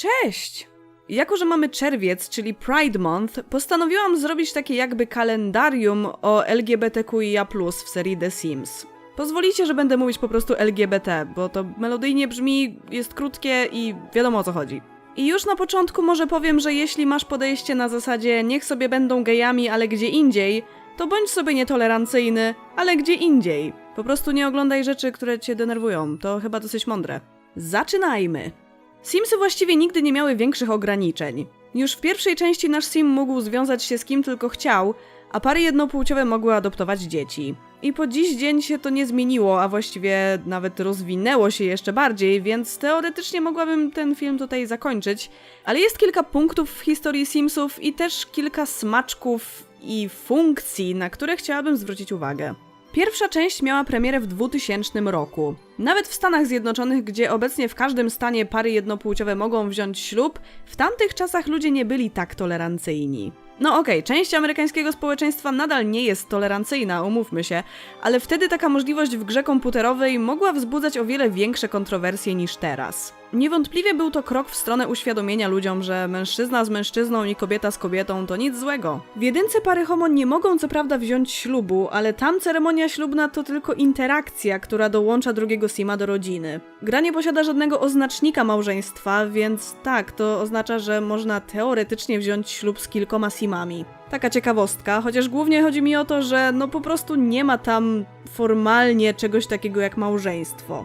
Cześć! Jako, że mamy czerwiec, czyli Pride Month, postanowiłam zrobić takie jakby kalendarium o LGBTQIA+, w serii The Sims. Pozwolicie, że będę mówić po prostu LGBT, bo to melodyjnie brzmi, jest krótkie i wiadomo o co chodzi. I już na początku może powiem, że jeśli masz podejście na zasadzie niech sobie będą gejami, ale gdzie indziej, to bądź sobie nietolerancyjny, ale gdzie indziej. Po prostu nie oglądaj rzeczy, które cię denerwują, to chyba dosyć mądre. Zaczynajmy! Simsy właściwie nigdy nie miały większych ograniczeń. Już w pierwszej części nasz sim mógł związać się z kim tylko chciał, a pary jednopłciowe mogły adoptować dzieci. I po dziś dzień się to nie zmieniło, a właściwie nawet rozwinęło się jeszcze bardziej, więc teoretycznie mogłabym ten film tutaj zakończyć. Ale jest kilka punktów w historii Simsów i też kilka smaczków i funkcji, na które chciałabym zwrócić uwagę. Pierwsza część miała premierę w 2000 roku. Nawet w Stanach Zjednoczonych, gdzie obecnie w każdym stanie pary jednopłciowe mogą wziąć ślub, w tamtych czasach ludzie nie byli tak tolerancyjni. No okej, część amerykańskiego społeczeństwa nadal nie jest tolerancyjna, umówmy się, ale wtedy taka możliwość w grze komputerowej mogła wzbudzać o wiele większe kontrowersje niż teraz. Niewątpliwie był to krok w stronę uświadomienia ludziom, że mężczyzna z mężczyzną i kobieta z kobietą to nic złego. W jedynce pary homo nie mogą co prawda wziąć ślubu, ale tam ceremonia ślubna to tylko interakcja, która dołącza drugiego sima do rodziny. Gra nie posiada żadnego oznacznika małżeństwa, więc tak, to oznacza, że można teoretycznie wziąć ślub z kilkoma simami. Taka ciekawostka, chociaż głównie chodzi mi o to, że no po prostu nie ma tam formalnie czegoś takiego jak małżeństwo.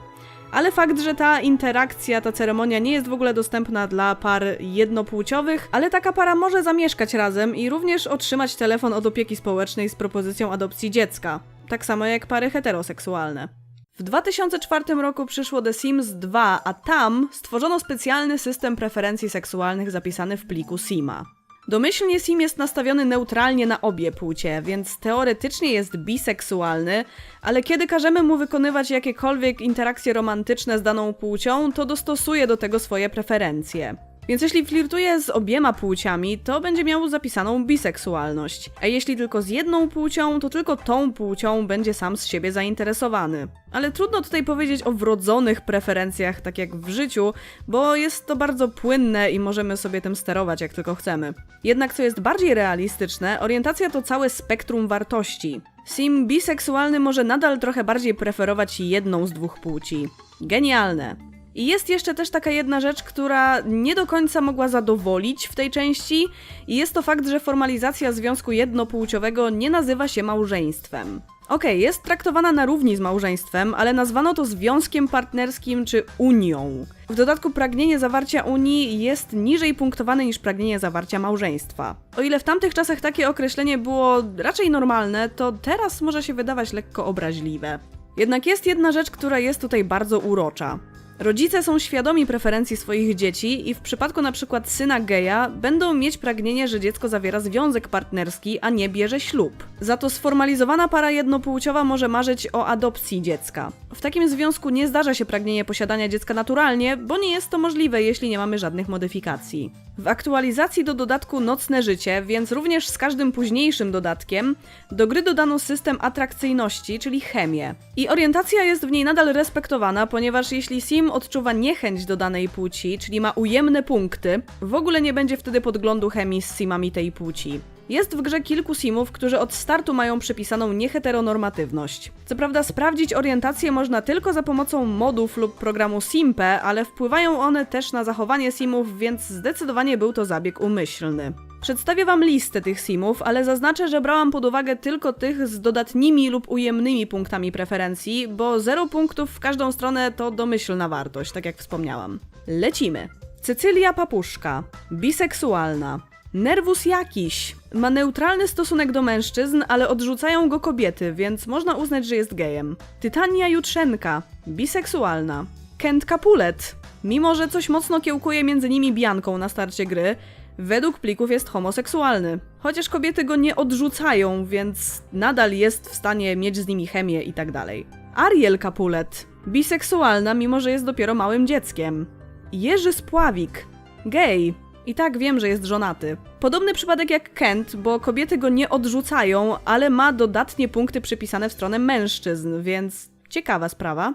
Ale fakt, że ta interakcja, ta ceremonia nie jest w ogóle dostępna dla par jednopłciowych, ale taka para może zamieszkać razem i również otrzymać telefon od opieki społecznej z propozycją adopcji dziecka. Tak samo jak pary heteroseksualne. W 2004 roku przyszło The Sims 2, a tam stworzono specjalny system preferencji seksualnych zapisany w pliku Sima. Domyślnie Sim jest nastawiony neutralnie na obie płcie, więc teoretycznie jest biseksualny, ale kiedy każemy mu wykonywać jakiekolwiek interakcje romantyczne z daną płcią, to dostosuje do tego swoje preferencje. Więc jeśli flirtuje z obiema płciami, to będzie miał zapisaną biseksualność. A jeśli tylko z jedną płcią, to tylko tą płcią będzie sam z siebie zainteresowany. Ale trudno tutaj powiedzieć o wrodzonych preferencjach, tak jak w życiu, bo jest to bardzo płynne i możemy sobie tym sterować jak tylko chcemy. Jednak co jest bardziej realistyczne, orientacja to całe spektrum wartości. Sim biseksualny może nadal trochę bardziej preferować jedną z dwóch płci. Genialne. I jest jeszcze też taka jedna rzecz, która nie do końca mogła zadowolić w tej części, i jest to fakt, że formalizacja związku jednopłciowego nie nazywa się małżeństwem. Okej, jest traktowana na równi z małżeństwem, ale nazwano to związkiem partnerskim czy unią. W dodatku pragnienie zawarcia unii jest niżej punktowane niż pragnienie zawarcia małżeństwa. O ile w tamtych czasach takie określenie było raczej normalne, to teraz może się wydawać lekko obraźliwe. Jednak jest jedna rzecz, która jest tutaj bardzo urocza. Rodzice są świadomi preferencji swoich dzieci i w przypadku przykład syna geja będą mieć pragnienie, że dziecko zawiera związek partnerski, a nie bierze ślub. Za to sformalizowana para jednopłciowa może marzyć o adopcji dziecka. W takim związku nie zdarza się pragnienie posiadania dziecka naturalnie, bo nie jest to możliwe, jeśli nie mamy żadnych modyfikacji. W aktualizacji do dodatku Nocne Życie, więc również z każdym późniejszym dodatkiem, do gry dodano system atrakcyjności, czyli chemię. I orientacja jest w niej nadal respektowana, ponieważ jeśli sim odczuwa niechęć do danej płci, czyli ma ujemne punkty, w ogóle nie będzie wtedy podglądu chemii z simami tej płci. Jest w grze kilku simów, którzy od startu mają przypisaną nieheteronormatywność. Co prawda sprawdzić orientację można tylko za pomocą modów lub programu Simpe, ale wpływają one też na zachowanie simów, więc zdecydowanie był to zabieg umyślny. Przedstawię Wam listę tych simów, ale zaznaczę, że brałam pod uwagę tylko tych z dodatnimi lub ujemnymi punktami preferencji, bo 0 punktów w każdą stronę to domyślna wartość, tak jak wspomniałam. Lecimy. Cecylia Papuszka. Biseksualna. Nerwus jakiś. Ma neutralny stosunek do mężczyzn, ale odrzucają go kobiety, więc można uznać, że jest gejem. Tytania Jutrzenka. Biseksualna. Kent Capulet. Mimo, że coś mocno kiełkuje między nimi Bianką na starcie gry, według plików jest homoseksualny. Chociaż kobiety go nie odrzucają, więc nadal jest w stanie mieć z nimi chemię i tak dalej. Ariel Capulet. Biseksualna, mimo że jest dopiero małym dzieckiem. Jerzy Spławik. Gej. I tak wiem, że jest żonaty. Podobny przypadek jak Kent, bo kobiety go nie odrzucają, ale ma dodatnie punkty przypisane w stronę mężczyzn, więc ciekawa sprawa.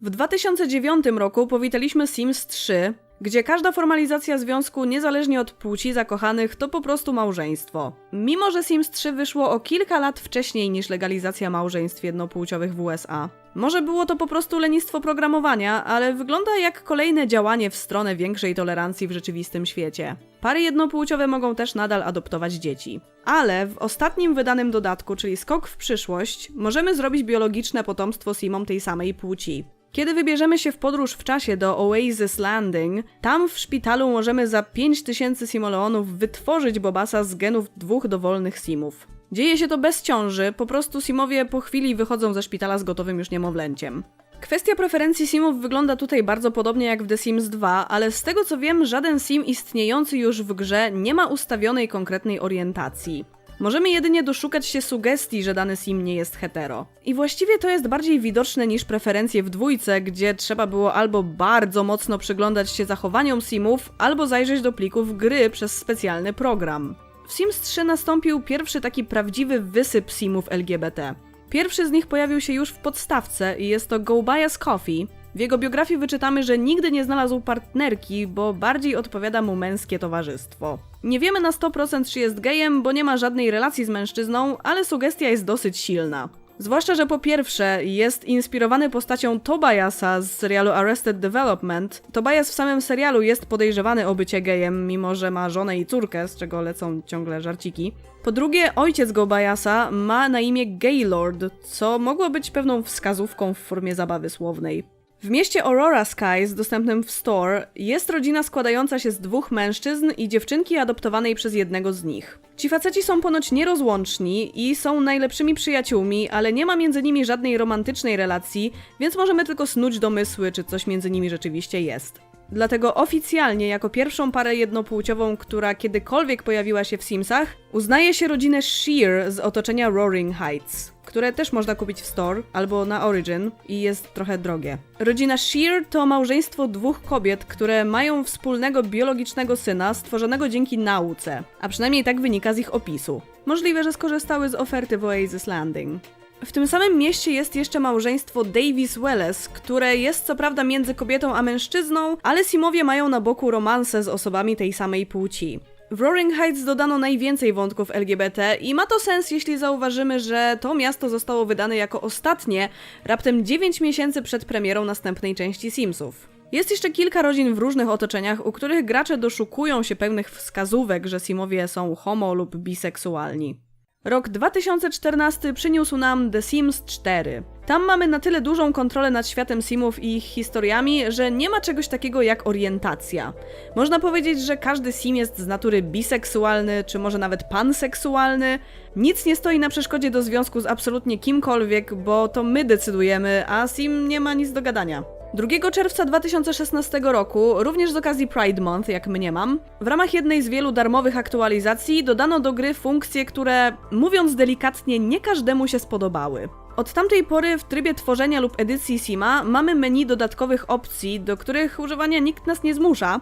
W 2009 roku powitaliśmy Sims 3, gdzie każda formalizacja związku, niezależnie od płci zakochanych, to po prostu małżeństwo. Mimo, że Sims 3 wyszło o kilka lat wcześniej niż legalizacja małżeństw jednopłciowych w USA. Może było to po prostu lenistwo programowania, ale wygląda jak kolejne działanie w stronę większej tolerancji w rzeczywistym świecie. Pary jednopłciowe mogą też nadal adoptować dzieci. Ale w ostatnim wydanym dodatku, czyli Skok w przyszłość, możemy zrobić biologiczne potomstwo Simom tej samej płci. Kiedy wybierzemy się w podróż w czasie do Oasis Landing, tam w szpitalu możemy za 5000 simoleonów wytworzyć Bobasa z genów dwóch dowolnych simów. Dzieje się to bez ciąży, po prostu simowie po chwili wychodzą ze szpitala z gotowym już niemowlęciem. Kwestia preferencji simów wygląda tutaj bardzo podobnie jak w The Sims 2, ale z tego co wiem, żaden sim istniejący już w grze nie ma ustawionej konkretnej orientacji. Możemy jedynie doszukać się sugestii, że dany sim nie jest hetero. I właściwie to jest bardziej widoczne niż preferencje w dwójce, gdzie trzeba było albo bardzo mocno przyglądać się zachowaniom simów, albo zajrzeć do plików gry przez specjalny program. W Sims 3 nastąpił pierwszy taki prawdziwy wysyp simów LGBT. Pierwszy z nich pojawił się już w podstawce i jest to Go Bias Coffee. W jego biografii wyczytamy, że nigdy nie znalazł partnerki, bo bardziej odpowiada mu męskie towarzystwo. Nie wiemy na 100% czy jest gejem, bo nie ma żadnej relacji z mężczyzną, ale sugestia jest dosyć silna. Zwłaszcza, że po pierwsze jest inspirowany postacią Tobiasa z serialu Arrested Development. Tobias w samym serialu jest podejrzewany o bycie gejem, mimo że ma żonę i córkę, z czego lecą ciągle żarciki. Po drugie, ojciec Gobiasa ma na imię Gaylord, co mogło być pewną wskazówką w formie zabawy słownej. W mieście Aurora Skies, dostępnym w Store, jest rodzina składająca się z dwóch mężczyzn i dziewczynki adoptowanej przez jednego z nich. Ci faceci są ponoć nierozłączni i są najlepszymi przyjaciółmi, ale nie ma między nimi żadnej romantycznej relacji, więc możemy tylko snuć domysły, czy coś między nimi rzeczywiście jest. Dlatego oficjalnie, jako pierwszą parę jednopłciową, która kiedykolwiek pojawiła się w Simsach, uznaje się rodzinę Shear z otoczenia Roaring Heights, które też można kupić w Store albo na Origin i jest trochę drogie. Rodzina Shear to małżeństwo dwóch kobiet, które mają wspólnego biologicznego syna stworzonego dzięki nauce, a przynajmniej tak wynika z ich opisu. Możliwe, że skorzystały z oferty w Oasis Landing. W tym samym mieście jest jeszcze małżeństwo Davis Welles, które jest co prawda między kobietą a mężczyzną, ale Simowie mają na boku romanse z osobami tej samej płci. W Roaring Heights dodano najwięcej wątków LGBT i ma to sens, jeśli zauważymy, że to miasto zostało wydane jako ostatnie, raptem 9 miesięcy przed premierą następnej części Simsów. Jest jeszcze kilka rodzin w różnych otoczeniach, u których gracze doszukują się pełnych wskazówek, że Simowie są homo lub biseksualni. Rok 2014 przyniósł nam The Sims 4. Tam mamy na tyle dużą kontrolę nad światem Simów i ich historiami, że nie ma czegoś takiego jak orientacja. Można powiedzieć, że każdy Sim jest z natury biseksualny, czy może nawet panseksualny. Nic nie stoi na przeszkodzie do związku z absolutnie kimkolwiek, bo to my decydujemy, a Sim nie ma nic do gadania. 2 czerwca 2016 roku, również z okazji Pride Month, jak mnie mam, w ramach jednej z wielu darmowych aktualizacji dodano do gry funkcje, które, mówiąc delikatnie, nie każdemu się spodobały. Od tamtej pory w trybie tworzenia lub edycji Sima mamy menu dodatkowych opcji, do których używania nikt nas nie zmusza,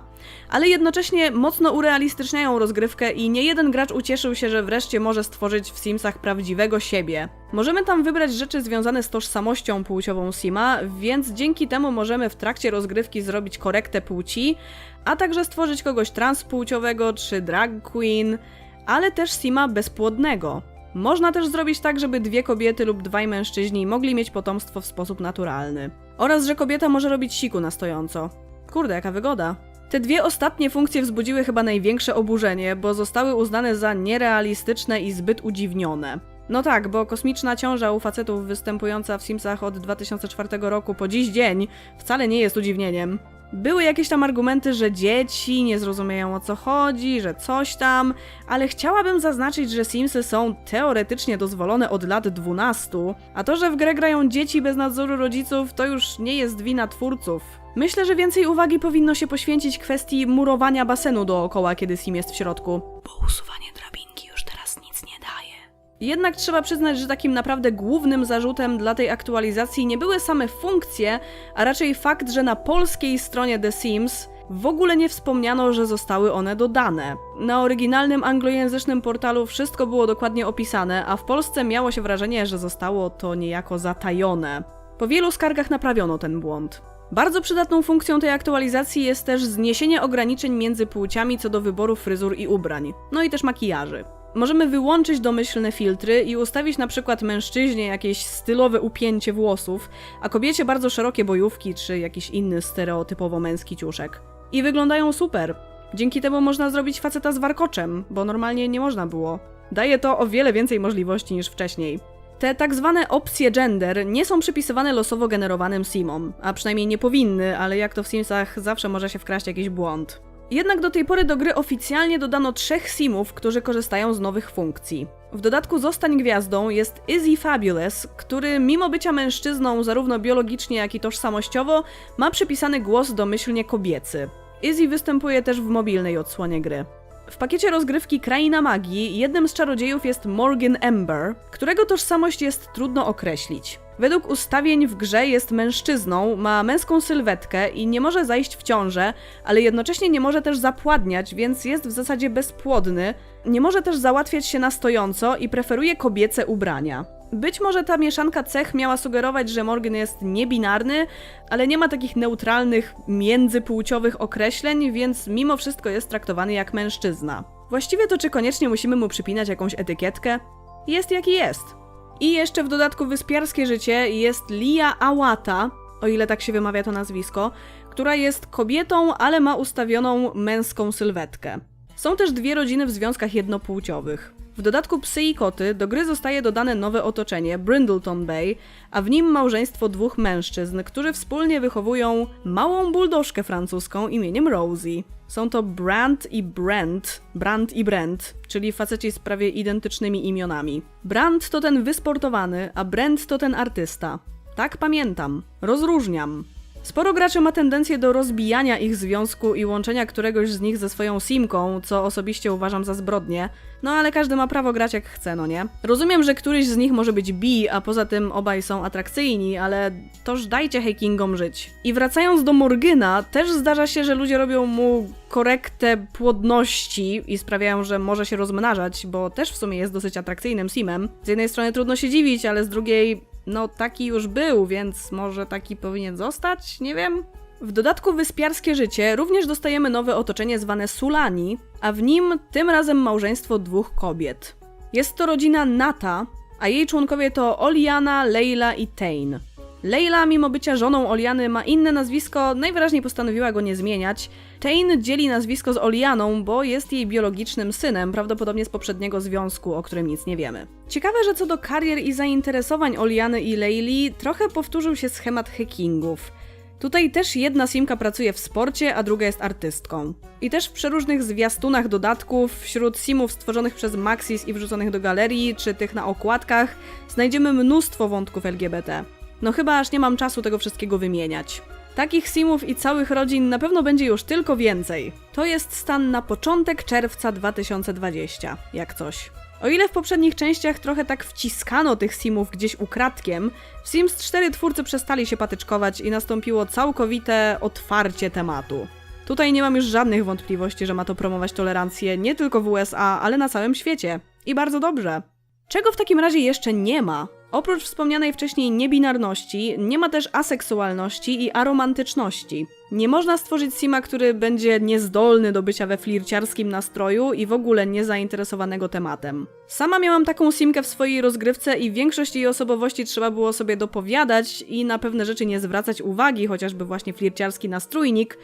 ale jednocześnie mocno urealistyczniają rozgrywkę i nie jeden gracz ucieszył się, że wreszcie może stworzyć w Simsach prawdziwego siebie. Możemy tam wybrać rzeczy związane z tożsamością płciową Sima, więc dzięki temu możemy w trakcie rozgrywki zrobić korektę płci, a także stworzyć kogoś transpłciowego czy drag queen, ale też Sima bezpłodnego. Można też zrobić tak, żeby dwie kobiety lub dwaj mężczyźni mogli mieć potomstwo w sposób naturalny. Oraz, że kobieta może robić siku na stojąco. Kurde, jaka wygoda. Te dwie ostatnie funkcje wzbudziły chyba największe oburzenie, bo zostały uznane za nierealistyczne i zbyt udziwnione. No tak, bo kosmiczna ciąża u facetów występująca w Simsach od 2004 roku po dziś dzień wcale nie jest udziwnieniem. Były jakieś tam argumenty, że dzieci nie zrozumieją o co chodzi, że coś tam, ale chciałabym zaznaczyć, że Simsy są teoretycznie dozwolone od lat 12, a to, że w grę grają dzieci bez nadzoru rodziców, to już nie jest wina twórców. Myślę, że więcej uwagi powinno się poświęcić kwestii murowania basenu dookoła, kiedy Sim jest w środku. Bo usuwanie drabinki już teraz nic nie daje. Jednak trzeba przyznać, że takim naprawdę głównym zarzutem dla tej aktualizacji nie były same funkcje, a raczej fakt, że na polskiej stronie The Sims w ogóle nie wspomniano, że zostały one dodane. Na oryginalnym anglojęzycznym portalu wszystko było dokładnie opisane, a w Polsce miało się wrażenie, że zostało to niejako zatajone. Po wielu skargach naprawiono ten błąd. Bardzo przydatną funkcją tej aktualizacji jest też zniesienie ograniczeń między płciami co do wyboru fryzur i ubrań, no i też makijaży. Możemy wyłączyć domyślne filtry i ustawić na przykład mężczyźnie jakieś stylowe upięcie włosów, a kobiecie bardzo szerokie bojówki czy jakiś inny stereotypowo męski ciuszek. I wyglądają super. Dzięki temu można zrobić faceta z warkoczem, bo normalnie nie można było. Daje to o wiele więcej możliwości niż wcześniej. Te tak zwane opcje gender nie są przypisywane losowo generowanym simom, a przynajmniej nie powinny, ale jak to w Simsach zawsze może się wkraść jakiś błąd. Jednak do tej pory do gry oficjalnie dodano trzech simów, którzy korzystają z nowych funkcji. W dodatku Zostań Gwiazdą jest Izzy Fabulous, który mimo bycia mężczyzną zarówno biologicznie, jak i tożsamościowo, ma przypisany głos domyślnie kobiecy. Izzy występuje też w mobilnej odsłonie gry. W pakiecie rozgrywki Kraina Magii jednym z czarodziejów jest Morgan Ember, którego tożsamość jest trudno określić. Według ustawień w grze jest mężczyzną, ma męską sylwetkę i nie może zajść w ciążę, ale jednocześnie nie może też zapładniać, więc jest w zasadzie bezpłodny. Nie może też załatwiać się na stojąco i preferuje kobiece ubrania. Być może ta mieszanka cech miała sugerować, że Morgan jest niebinarny, ale nie ma takich neutralnych, międzypłciowych określeń, więc mimo wszystko jest traktowany jak mężczyzna. Właściwie to czy koniecznie musimy mu przypinać jakąś etykietkę? Jest jaki jest. I jeszcze w dodatku wyspiarskie życie jest Lia Awata, o ile tak się wymawia to nazwisko, która jest kobietą, ale ma ustawioną męską sylwetkę. Są też dwie rodziny w związkach jednopłciowych. W dodatku psy i koty do gry zostaje dodane nowe otoczenie Brindleton Bay, a w nim małżeństwo dwóch mężczyzn, którzy wspólnie wychowują małą buldożkę francuską imieniem Rosie. Są to Brand i Brent, Brand i Brent, czyli faceci z prawie identycznymi imionami. Brand to ten wysportowany, a Brent to ten artysta. Tak pamiętam. Rozróżniam. Sporo graczy ma tendencję do rozbijania ich związku i łączenia któregoś z nich ze swoją simką, co osobiście uważam za zbrodnię. No ale każdy ma prawo grać jak chce, no nie? Rozumiem, że któryś z nich może być bi, a poza tym obaj są atrakcyjni, ale toż dajcie hekingom żyć. I wracając do Morgyna, też zdarza się, że ludzie robią mu korektę płodności i sprawiają, że może się rozmnażać, bo też w sumie jest dosyć atrakcyjnym simem. Z jednej strony trudno się dziwić, ale z drugiej no taki już był, więc może taki powinien zostać? Nie wiem. W dodatku wyspiarskie życie również dostajemy nowe otoczenie zwane Sulani, a w nim tym razem małżeństwo dwóch kobiet. Jest to rodzina Nata, a jej członkowie to Oliana, Leila i Tain. Leila, mimo bycia żoną Oliany, ma inne nazwisko, najwyraźniej postanowiła go nie zmieniać. Tain dzieli nazwisko z Olianą, bo jest jej biologicznym synem, prawdopodobnie z poprzedniego związku, o którym nic nie wiemy. Ciekawe, że co do karier i zainteresowań Oliany i Leili, trochę powtórzył się schemat hackingów. Tutaj też jedna simka pracuje w sporcie, a druga jest artystką. I też w przeróżnych zwiastunach dodatków, wśród simów stworzonych przez Maxis i wrzuconych do galerii, czy tych na okładkach, znajdziemy mnóstwo wątków LGBT. No chyba aż nie mam czasu tego wszystkiego wymieniać. Takich simów i całych rodzin na pewno będzie już tylko więcej. To jest stan na początek czerwca 2020, jak coś. O ile w poprzednich częściach trochę tak wciskano tych simów gdzieś ukradkiem, w Sims 4 twórcy przestali się patyczkować i nastąpiło całkowite otwarcie tematu. Tutaj nie mam już żadnych wątpliwości, że ma to promować tolerancję nie tylko w USA, ale na całym świecie. I bardzo dobrze. Czego w takim razie jeszcze nie ma? Oprócz wspomnianej wcześniej niebinarności, nie ma też aseksualności i aromantyczności. Nie można stworzyć sima, który będzie niezdolny do bycia we flirciarskim nastroju i w ogóle niezainteresowanego tematem. Sama miałam taką simkę w swojej rozgrywce i większość jej osobowości trzeba było sobie dopowiadać i na pewne rzeczy nie zwracać uwagi, chociażby właśnie flirciarski nastrójnik,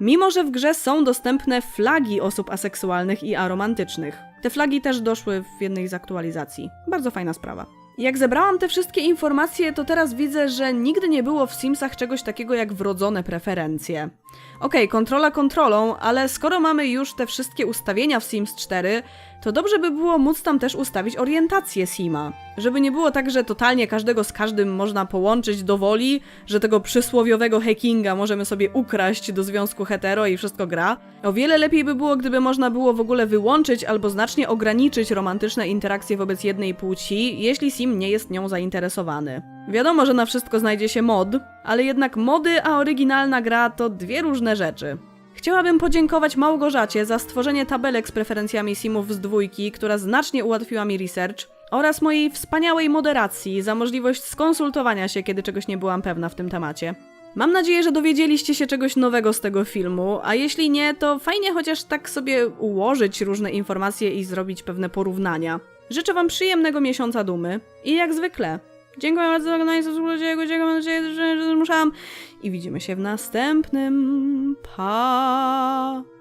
mimo że w grze są dostępne flagi osób aseksualnych i aromantycznych. Te flagi też doszły w jednej z aktualizacji. Bardzo fajna sprawa. Jak zebrałam te wszystkie informacje, to teraz widzę, że nigdy nie było w Simsach czegoś takiego jak wrodzone preferencje. Okej, okay, kontrola kontrolą, ale skoro mamy już te wszystkie ustawienia w Sims 4, to dobrze by było móc tam też ustawić orientację Sima. Żeby nie było tak, że totalnie każdego z każdym można połączyć do woli, że tego przysłowiowego hackinga możemy sobie ukraść do związku hetero i wszystko gra. O wiele lepiej by było, gdyby można było w ogóle wyłączyć albo znacznie ograniczyć romantyczne interakcje wobec jednej płci, jeśli Sim nie jest nią zainteresowany. Wiadomo, że na wszystko znajdzie się mod, ale jednak mody a oryginalna gra to dwie różne rzeczy. Chciałabym podziękować Małgorzacie za stworzenie tabelek z preferencjami simów z dwójki, która znacznie ułatwiła mi research, oraz mojej wspaniałej moderacji za możliwość skonsultowania się, kiedy czegoś nie byłam pewna w tym temacie. Mam nadzieję, że dowiedzieliście się czegoś nowego z tego filmu, a jeśli nie, to fajnie chociaż tak sobie ułożyć różne informacje i zrobić pewne porównania. Życzę Wam przyjemnego miesiąca dumy i jak zwykle, dziękuję bardzo za oglądanie, subskrypcję, dziękuję, mam nadzieję, że zmuszałam i widzimy się w następnym. Pa!